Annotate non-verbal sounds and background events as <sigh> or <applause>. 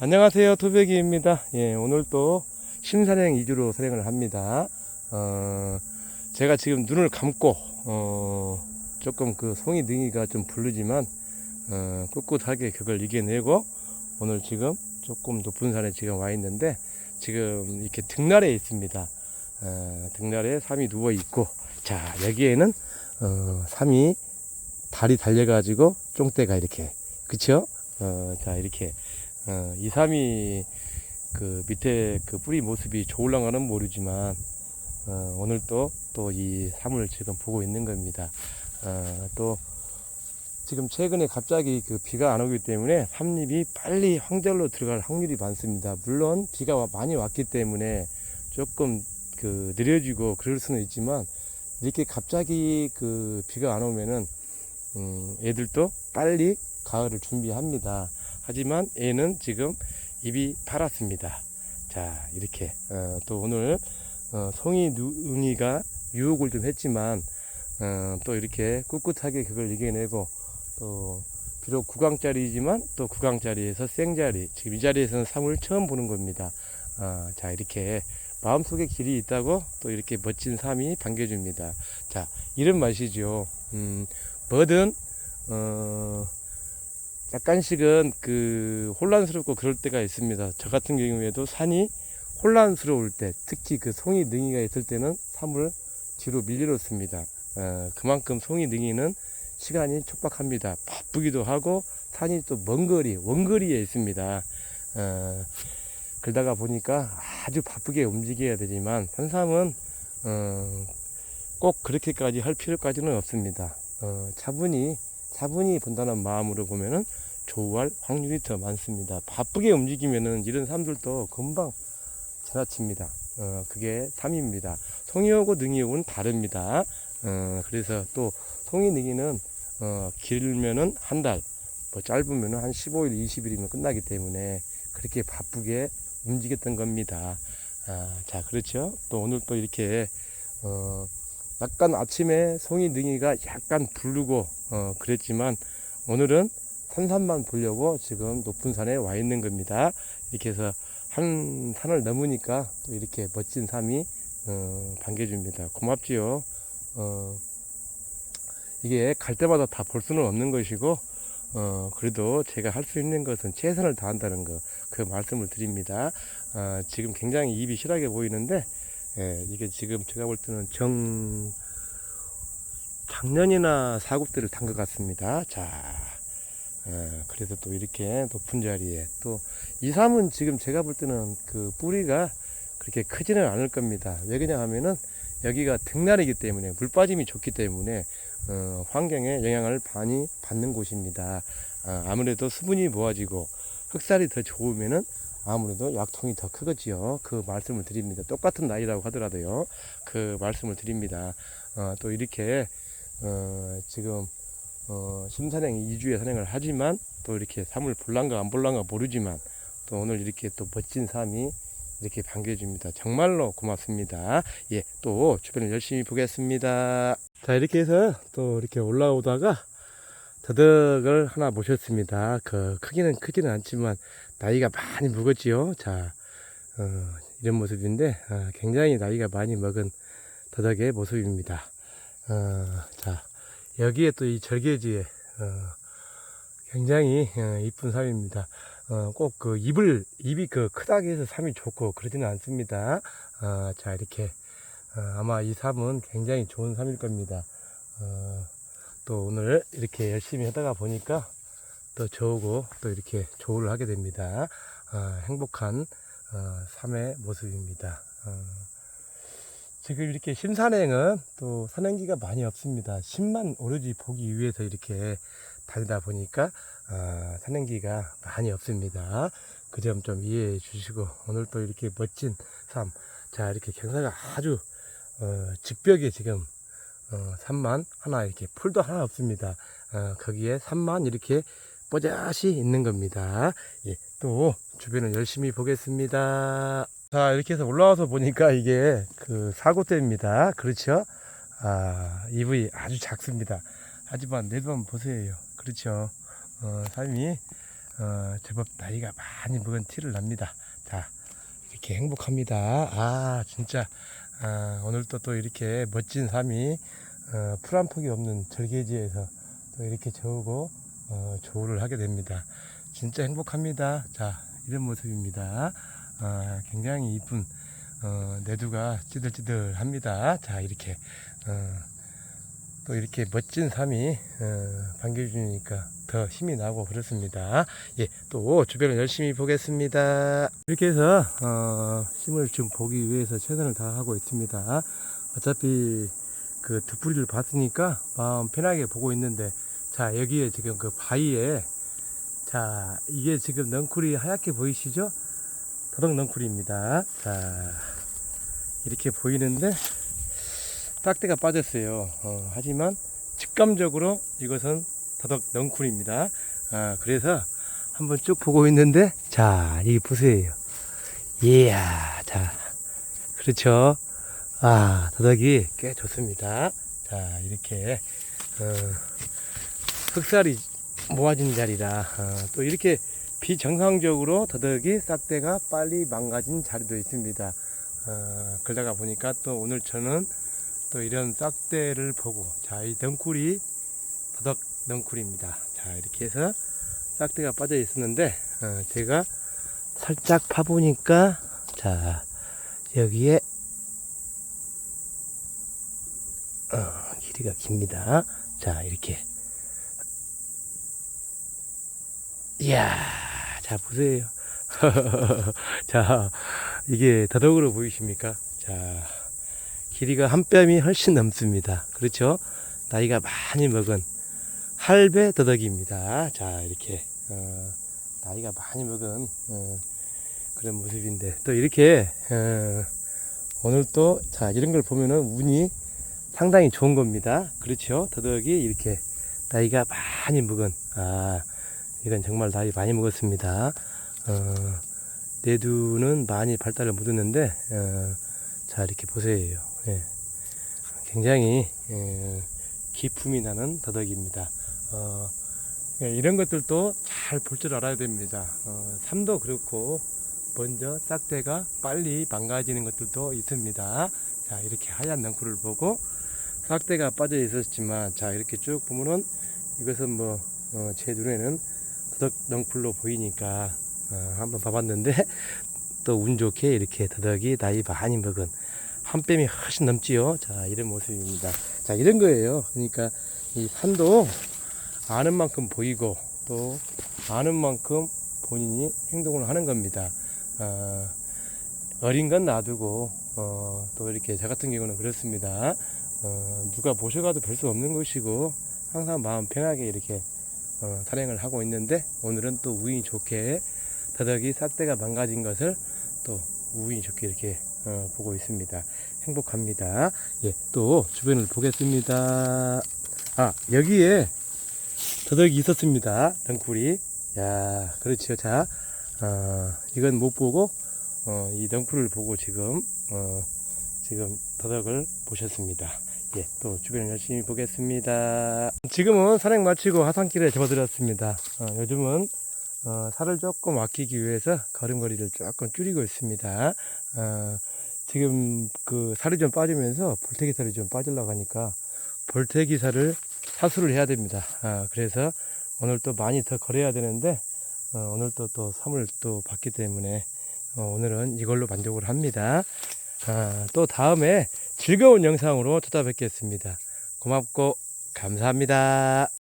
안녕하세요. 토백이입니다. 예 오늘 또 심산행 2주로 산행을 합니다. 어 제가 지금 눈을 감고 어 조금 그 송이 능이가 좀 부르지만 어 꿋꿋하게 그걸 이겨내고 오늘 지금 조금 높은 산에 지금 와 있는데 지금 이렇게 등날에 있습니다. 어, 등날에 삼이 누워 있고 자 여기에는 어 삼이 다리 달려 가지고 쫑대가 이렇게 그쵸? 어 자 이렇게 어, 2, 3이 그 밑에 그 뿌리 모습이 좋을랑가는 모르지만 어, 오늘 또또이 삶을 지금 보고 있는 겁니다. 어, 또 지금 최근에 갑자기 그 비가 안 오기 때문에 삼립이 빨리 황절로 들어갈 확률이 많습니다. 물론 비가 와- 많이 왔기 때문에 조금 그 느려지고 그럴 수는 있지만 이렇게 갑자기 그 비가 안 오면은 음, 애들도 빨리 가을을 준비합니다. 하지만 얘는 지금 입이 팔았습니다. 자, 이렇게 어, 또 오늘 어, 송이 눈이가 유혹을 좀 했지만 어, 또 이렇게 꿋꿋하게 그걸 이겨내고 또 비록 9강짜리지만 또 9강짜리에서 생자리 지금 이 자리에서는 3을 처음 보는 겁니다. 아, 자 이렇게 마음속에 길이 있다고 또 이렇게 멋진 삶이 반겨줍니다. 자 이런 맛이죠. 음, 뭐든 어, 약간씩은 그 혼란스럽고 그럴 때가 있습니다. 저 같은 경우에도 산이 혼란스러울 때, 특히 그 송이 능이가 있을 때는 산을 뒤로 밀려놓습니다. 어, 그만큼 송이 능이는 시간이 촉박합니다. 바쁘기도 하고 산이 또 먼 거리, 원거리에 있습니다. 어, 그러다가 보니까 아주 바쁘게 움직여야 되지만 산삼은 어, 꼭 그렇게까지 할 필요까지는 없습니다. 어, 차분히 차분히 본다는 마음으로 보면은 좋아할 확률이 더 많습니다. 바쁘게 움직이면은 이런 사람들도 금방 지나칩니다. 어, 그게 3입니다. 송이하고 능이하고는 다릅니다. 어, 그래서 또 송이 능이는 어, 길면은 한 달, 뭐 짧으면은 한 15일, 20일이면 끝나기 때문에 그렇게 바쁘게 움직였던 겁니다. 아, 자, 그렇죠. 또 오늘 또 이렇게 어, 약간 아침에 송이 능이가 약간 부르고 어, 그랬지만 오늘은 산산만 보려고 지금 높은 산에 와 있는 겁니다. 이렇게 해서 한 산을 넘으니까 또 이렇게 멋진 삶이 어, 반겨줍니다. 고맙지요. 어, 이게 갈 때마다 다 볼 수는 없는 것이고 어, 그래도 제가 할 수 있는 것은 최선을 다한다는 거 그 말씀을 드립니다. 어, 지금 굉장히 입이 실하게 보이는데 예, 이게 지금 제가 볼 때는 정 작년이나 사국대를 탄것 같습니다. 자, 예, 그래서 또 이렇게 높은 자리에 또이 삶은 지금 제가 볼 때는 그 뿌리가 그렇게 크지는 않을 겁니다. 왜 그냐 하면은 여기가 등날이기 때문에 물 빠짐이 좋기 때문에 어, 환경에 영향을 많이 받는 곳입니다. 아, 아무래도 수분이 모아지고 흑살이 더 좋으면은 아무래도 약통이 더 크겠지요. 그 말씀을 드립니다. 똑같은 나이라고 하더라도요. 그 말씀을 드립니다. 어, 또 이렇게 어, 지금 어, 심산행 2주에 산행을 하지만 또 이렇게 삶을 볼란가 안 볼란가 모르지만 또 오늘 이렇게 또 멋진 삶이 이렇게 반겨줍니다. 정말로 고맙습니다. 예, 또 주변을 열심히 보겠습니다. 자, 이렇게 해서 또 이렇게 올라오다가 더덕을 하나 모셨습니다. 그 크기는 크지는 않지만 나이가 많이 먹었지요. 자, 어, 이런 모습인데 어, 굉장히 나이가 많이 먹은 더덕의 모습입니다. 어, 자, 여기에 또 이 절개지에 어, 굉장히 어, 이쁜 삶입니다. 어, 꼭그 입을 입이 그 크다고 해서 삶이 좋고 그러지는 않습니다. 어, 자 이렇게 어, 아마 이 삶은 굉장히 좋은 삶일 겁니다. 어, 또 오늘 이렇게 열심히 하다가 보니까 또 저우고 또 이렇게 조우를 하게 됩니다. 어, 행복한 어, 삶의 모습입니다. 어, 지금 이렇게 심산행은 또 산행기가 많이 없습니다. 심만 오로지 보기 위해서 이렇게 다니다 보니까 어, 산행기가 많이 없습니다. 그 점 좀 이해해 주시고 오늘 또 이렇게 멋진 삶, 자 이렇게 경사가 아주 어, 직벽에 지금 어, 산만 하나 이렇게 풀도 하나 없습니다. 어, 거기에 산만 이렇게 뽀자시 있는 겁니다. 예, 또 주변을 열심히 보겠습니다. 자 이렇게 해서 올라와서 보니까 이게 그 사고대입니다. 그렇죠? 아 EV 아주 작습니다. 하지만 내도 한번 보세요. 그렇죠? 어, 삶이 어, 제법 나이가 많이 먹은 티를 납니다. 자, 이렇게 행복합니다. 아, 진짜, 아, 오늘도 또 이렇게 멋진 삶이, 어, 풀 한 폭이 없는 절개지에서 또 이렇게 저우고, 어, 조우를 하게 됩니다. 진짜 행복합니다. 자, 이런 모습입니다. 아, 굉장히 이쁜, 어, 내두가 찌들찌들합니다. 자, 이렇게, 어, 또 이렇게 멋진 삶이 어, 반겨주니까 더 힘이 나고 그렇습니다. 예, 또 주변을 열심히 보겠습니다. 이렇게 해서 어, 심을 좀 보기 위해서 최선을 다하고 있습니다. 어차피 그 뒷부리를 봤으니까 마음 편하게 보고 있는데 자 여기에 지금 그 바위에 자 이게 지금 넝쿨이 하얗게 보이시죠? 더덕 넝쿨입니다. 자 이렇게 보이는데 딱대가 빠졌어요. 어, 하지만 직감적으로 이것은 더덕 넝쿨입니다. 아, 그래서 한번 쭉 보고 있는데, 자, 이게 보세요. 이야, 자, 그렇죠. 아, 더덕이 꽤 좋습니다. 자, 이렇게, 어, 흑살이 모아진 자리라, 어, 또 이렇게 비정상적으로 더덕이 싹대가 빨리 망가진 자리도 있습니다. 어, 그러다가 보니까 또 오늘 저는 또 이런 싹대를 보고 자이 넝쿨이 더덕 넝쿨입니다. 자 이렇게 해서 싹대가 빠져 있었는데 어, 제가 살짝 파보니까 자 여기에 어, 길이가 깁니다. 자 이렇게. 이야 자 보세요 <laughs> 자 이게 더덕으로 보이십니까 자 길이가 한 뼘이 훨씬 넘습니다. 그렇죠? 나이가 많이 먹은 할배 더덕입니다. 자, 이렇게, 어, 나이가 많이 먹은, 어, 그런 모습인데, 또 이렇게, 어, 오늘 또, 자, 이런 걸 보면은 운이 상당히 좋은 겁니다. 그렇죠? 더덕이 이렇게 나이가 많이 먹은, 아, 이건 정말 나이 많이 먹었습니다. 어, 내두는 많이 발달을 못했는데, 어, 자, 이렇게 보세요. 예. 굉장히 예, 기품이 나는 더덕입니다. 어, 예, 이런 것들도 잘 볼 줄 알아야 됩니다. 어, 삶도 그렇고 먼저 싹대가 빨리 망가지는 것들도 있습니다. 자 이렇게 하얀 넝쿨을 보고 싹대가 빠져 있었지만 자 이렇게 쭉 보면은 이것은 뭐제 눈에는 더덕 넝쿨로 보이니까 어, 한번 봐봤는데 <laughs> 또 운 좋게 이렇게 더덕이 나이 많이 먹은 한 뺨이 훨씬 넘지요. 자, 이런 모습입니다. 자, 이런 거예요. 그러니까 이 산도 아는 만큼 보이고 또 아는 만큼 본인이 행동을 하는 겁니다. 어, 어린 건 놔두고 어, 또 이렇게 저 같은 경우는 그렇습니다. 어, 누가 모셔가도 별 수 없는 것이고 항상 마음 편하게 이렇게 어, 산행을 하고 있는데 오늘은 또 우인이 좋게 더덕이 싹대가 망가진 것을 또 우인이 좋게 이렇게 어, 보고 있습니다. 행복합니다. 예, 또 주변을 보겠습니다. 아, 여기에 더덕이 있었습니다. 덩쿨이. 야, 그렇죠. 자, 어, 이건 못 보고, 어, 이 덩쿨을 보고 지금, 어, 지금 더덕을 보셨습니다. 예, 또 주변을 열심히 보겠습니다. 지금은 산행 마치고 하산길에 접어들었습니다. 어, 요즘은 어, 살을 조금 아끼기 위해서 걸음걸이를 조금 줄이고 있습니다. 어, 지금 그 살이 좀 빠지면서 볼태기 살이 좀 빠지려고 하니까 볼태기 살을 사수를 해야 됩니다. 아, 그래서 오늘 또 많이 더 걸어야 되는데 어, 오늘 또또 선물 또 받기 때문에 어, 오늘은 이걸로 만족을 합니다. 아, 또 다음에 즐거운 영상으로 찾아뵙겠습니다. 고맙고 감사합니다.